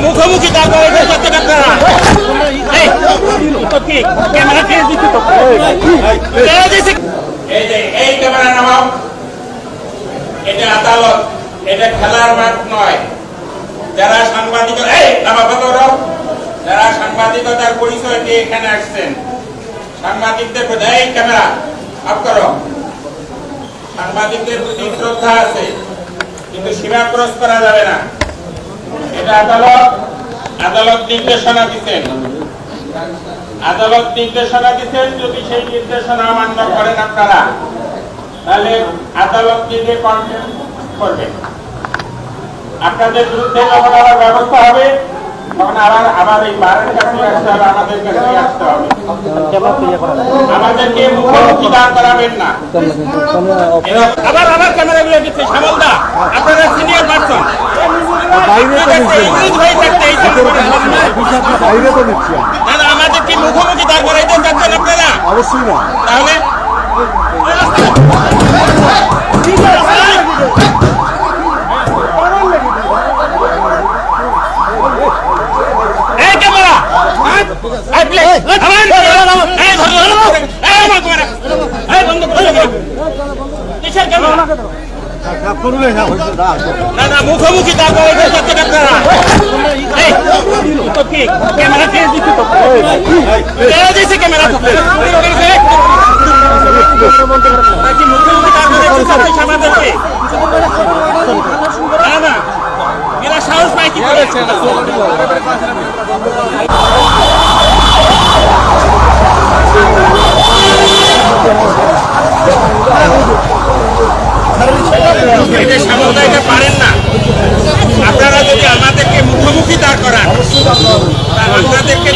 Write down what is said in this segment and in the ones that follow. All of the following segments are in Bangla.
মুখোমুখি এই ক্যামেরা নামাও এটা আদালত এটা খেলার মাঠ নয়। যারা সাংবাদিক এই নামা যারা সাংবাদিকতার পরিচয় দিয়ে এখানে আসছেন সাংবাদিকদের প্রতি ক্যামেরা, অফ করো। সাংবাদিকদের প্রতি শ্রদ্ধা আছে, কিন্তু সীমা ক্রস করা যাবে না। এটা আদালত আদালত নির্দেশনা দিচ্ছেন। আদালত নির্দেশনা দিচ্ছেন, যদি সেই নির্দেশনা অমান্য করেন আপনারা, তাহলে আদালত নিজে কন্টেন্ট করবে আপনাদের বিরুদ্ধে ব্যবস্থা হবে। আবার আবার এই বারের কাছে আসতে হবে আমাদের কাছে আসতে হবে। আমাদেরকে মুখোমুখি দাঁড় করাবেন না। আবার আবার ক্যামেরা গুলো দিচ্ছে শ্যামলদা আপনারা সিনিয়র পার্সন বাইরে তো নিচ্ছি আমি। না। না। আমাদেরকে মুখোমুখি দাঁড় করাইতে চাচ্ছেন আপনারা? অবশ্যই না। তাহলে এই ক্যামেরা এই প্লিজ আমার এই ধরো ধরো এই আমার ক্যামেরা এই বন্ধ করে দাও ক্যামেরা না না মুখোমুখি দাঁড় ক্যামেরা কে দিচ্ছি তো। কে দিছে ক্যামেরা নাকি করে চাচ্ছে সমাজকে না না এরা সাহস পায় কি করে এটা সামলদা এটা পারেন না আপনারা যদি আমাদেরকে মুখোমুখি দাঁড় করান তা আপনাদেরকে যদি আমাদের যদি মুখোমুখি দাঁড় করান তাহলে এটা এই প্রোগ্রাম প্রেস ক্লাব এই প্রোগ্রাম প্রেস ক্লাবে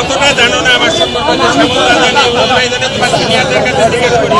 অতটা জানো না আমার সম্পর্কে শ্যামলদা জানে তোমার সিনিয়রদের কাছে জিজ্ঞেস করি।